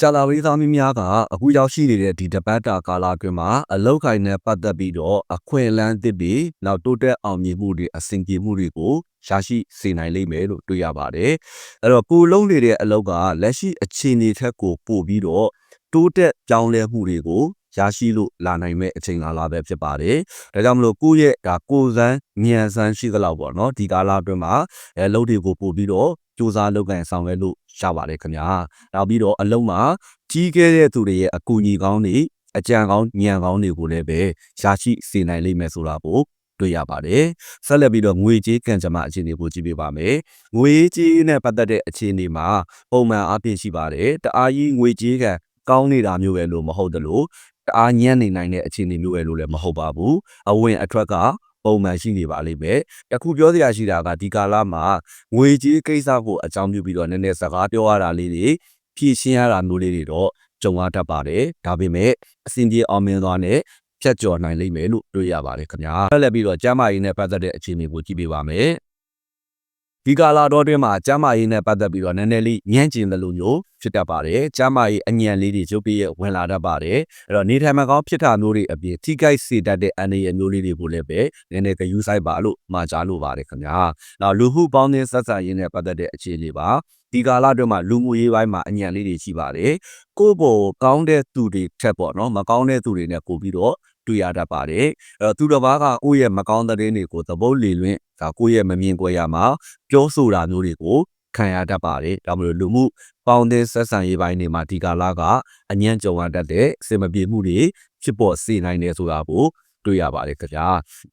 ကြာလာဝေးသားမင်းများကအခုရောက်ရှိနေတဲ့ဒီတပတ်တာကာလအတွင်းမှာအလောက်ကိုင်းနဲ့ပတ်သက်ပြီးတော့အခွင့်အလမ်းသစ်တွေနောက်တိုးတက်အောင်မြင်မှုတွေအဆင်ပြေမှုတွေကိုရရှိစေနိုင်လိမ့်မယ်လို့တွေ့ရပါတယ်။အဲ့တော့ကိုလုံးနေတဲ့အလောက်ကလက်ရှိအခြေအနေထက်ကိုပိုပြီးတော့တိုးတက်ပြောင်းလဲမှုတွေကို ရရှိလို့လာနိုင်မဲ့အချိန်ကာလပဲဖြစ်ပါတယ်။ဒါကြောင့်မလို့ကိုယ့်ရဲ့ဒါကိုယ်စမ်းဉာဏ်စမ်းရှိသလောက်ပေါ့နော်ဒီကာလအတွင်းမှာအဲအလုပ်တွေကိုပို့ပြီးတော့စူးစမ်းလုပ်ကိုင်ဆောင်ရွက်လို့ရပါတယ်ခင်ဗျာ။နောက်ပြီးတော့အလုံးမှာကြီးခဲ့တဲ့သူတွေရဲ့အကူအညီကောင်းတွေအကြံကောင်းဉာဏ်ကောင်းတွေကိုလည်းပဲရရှိစေနိုင်လိမ့်မယ်ဆိုတာကိုတွေ့ရပါတယ်။ဆက်လက်ပြီးတော့ငွေကြေးကံကြမ္မာအခြေအနေကိုကြည့်ပေးပါမယ်။ငွေကြေးနဲ့ပတ်သက်တဲ့အခြေအနေမှာပုံမှန်အပြည့်ရှိပါတယ်။တအားကြီးငွေကြေးကံကောင်းနေတာမျိုးပဲလို့မဟုတ်သလို တအားညံ့နေနိုင်တဲ့အခြေအနေမျိုးပဲလို့လည်းမဟုတ်ပါဘူး။အဝင်အထွက်ကပုံမှန်ရှိနေပါလိမ့်မယ်။အခုပြောစရာရှိတာကဒီကာလမှာငွေကြေးကိစ္စကိုအကြောင်းပြုပြီးတော့နည်းနည်းစကားပြောရတာလေးတွေဖြည့်ရှင်းရတာမျိုးလေးတွေတော့ကြုံရတတ်ပါတယ်။ဒါပေမဲ့အစဉ်ပြေအောင်မြင်သွားနဲ့ဖြတ်ကျော်နိုင်လိမ့်မယ်လို့တွေ့ရပါတယ်ခင်ဗျာ။ဆက်လက်ပြီးတော့ကျမ်းမာရေးနဲ့ပတ်သက်တဲ့အခြေအနေကိုကြည့်ပေးပါမယ်။ ဒီကာလာတော့အတွင်းမှာကျမ်းမာရေးနဲ့ပတ်သက်ပြီးတော့နည်းနည်းလေးညံ့ကျင်တယ်လို့မျိုးဖြစ်တတ်ပါတယ်။ကျမ်းမာရေးအညံလေးတွေကျုပ်ပြည့်ရဲ့ဝင်လာတတ်ပါတယ်။အဲ့တော့နေထိုင်မကောင်းဖြစ်တာမျိုးတွေအပြင်ထိခိုက်စေတတ်တဲ့အန္တရာယ်မျိုးလေးတွေကိုလည်းပဲနည်းနည်းကယူဆိုင်ပါလို့မှာကြားလိုပါတယ်ခင်ဗျာ။နောက်လူမှုပေါင်းသင်းဆက်ဆံရေးနဲ့ပတ်သက်တဲ့အခြေအနေပါ။ဒီကာလအတွင်းမှာလူမှုရေးပိုင်းမှာအညံလေးတွေရှိပါတယ်။ကိုယ့်ဘောကောင်းတဲ့သူတွေထက်ပေါ့နော်မကောင်းတဲ့သူတွေနဲ့ပို့ပြီးတော့ တွေ့ရတတ်ပါတယ်။အဲ့တော့သူတစ်ပါးကကိုယ့်ရဲ့မကောင်းတဲ့တွေကိုသဘောလေလွင့်ဒါကိုယ့်ရဲ့မမြင်ကွယ်ရမှာပြောဆိုတာမျိုးတွေကိုခံရတတ်ပါတယ်။ဒါမလို့လူမှုပေါင်းတဲ့ဆက်ဆံရေးပိုင်းတွေမှာဒီကာလကအညံ့ကြုံရတတ်တဲ့အစင်မပြေမှုတွေဖြစ်ပေါ်စေနိုင်တယ်ဆိုတာကိုတွေ့ရပါတယ်ခင်ဗျာ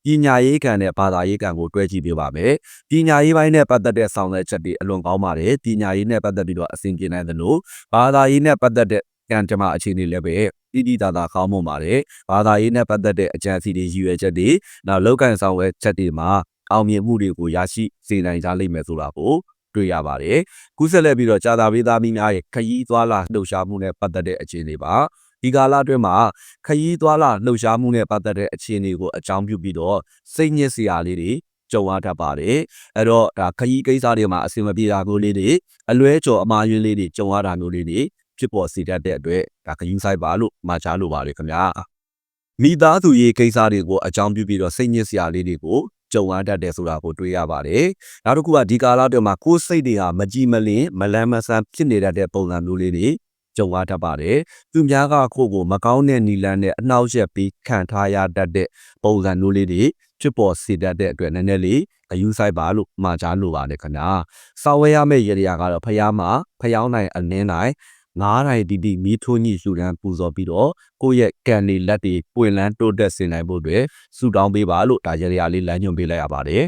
ပညာရေးကံနဲ့ဘာသာရေးကံကိုတွဲကြည့်ပြပါမယ်ပညာရေးပိုင်းနဲ့ပတ်သက်တဲ့ဆောင်ရွက်ချက်တွေအလွန်ကောင်းပါတယ်ပညာရေးနဲ့ပတ်သက်ပြီးတော့အဆင်ပြေနိုင်သလိုဘာသာရေးနဲ့ပတ်သက်တဲ့ ကံကြမ္မာအခြေအနေလည်းပဲတိတိတသာကောင်းမွန်ပါတယ်ဘာသာရေးနဲ့ပတ်သက်တဲ့အကြံစီတွေရည်ရွယ်ချက်တွေနောက်လောက်ကန်ဆောင်ရွက်ချက်တွေမှာအောင်မြင်မှုတွေကိုရရှိစေနိုင်ကြလိမ့်မယ်ဆိုတာကိုတွေ့ရပါတယ်။ကူးဆက်လက်ပြီးတော့ကြာသာပေးသားမိများရဲ့ခရီးသွားလာလှုပ်ရှားမှုနဲ့ပတ်သက်တဲ့အခြေအနေပါ။ဒီကာလအတွင်းမှာခရီးသွားလာလှုပ်ရှားမှုနဲ့ပတ်သက်တဲ့အခြေအနေကိုအကြောင်းပြုပြီးတော့စိတ်ညစ်စရာလေးတွေကြုံရတတ်ပါတယ်။အဲ့တော့ဒါခရီးကိစ္စတွေမှာအဆင်မပြေတာမျိုးလေးတွေအလွဲကျော်အမှားယွင်းလေးတွေကြုံရတာမျိုးလေးတွေ ဖြစ်ပေါ်စေတတ်တဲ့အတွက်ဒါခရီးဆိုင်ပါလို့မှာချလို့ပါတယ်ခင်ဗျာ။မိသားစုရေးကိစ္စတွေကိုအကြောင်းပြုပြီးတော့စိတ်ညစ်စရာလေးတွေကိုကြုံရတတ်တယ်ဆိုတာကိုတွေ့ရပါတယ်။နောက်တစ်ခုကဒီကာလအတွင်းမှာကိုယ်စိတ်တွေဟာမကြည်မလင်မလန်းမဆန်းဖြစ်နေတတ်တဲ့ပုံစံမျိုးလေးတွေကြုံရတတ်ပါတယ်။သူများကကိုယ့်ကိုမကောင်းတဲ့နီလန်းနဲ့အနှောက်ယှက်ပြီးခံထားရတတ်တဲ့ပုံစံမျိုးလေးတွေဖြစ်ပေါ်စေတတ်တဲ့အတွက်နည်းနည်းလေးအယူဆိုင်ပါလို့မှာကြားလိုပါတယ်ခင်ဗျာ။စောက်ဝဲရမယ့်ရေရာကတော့ဖျားမှာဖျောင်းနိုင်အနှင်းနိုင် ငားတိုင်းတီတီမီးထိုးညှိရှူတန်းပူဇော်ပြီးတော့ကိုယ့်ရဲ့ကံတွေလက်တွေပွင့်လန်းတိုးတက်စေနိုင်ဖို့အတွက်ဆုတောင်းပေးပါလို့ဒါကြရလေးလမ်းညွှန်ပေးလိုက်ရပါတယ်